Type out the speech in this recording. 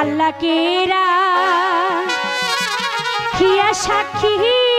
আল্লাহ কেরা? খিয়া সাক্ষী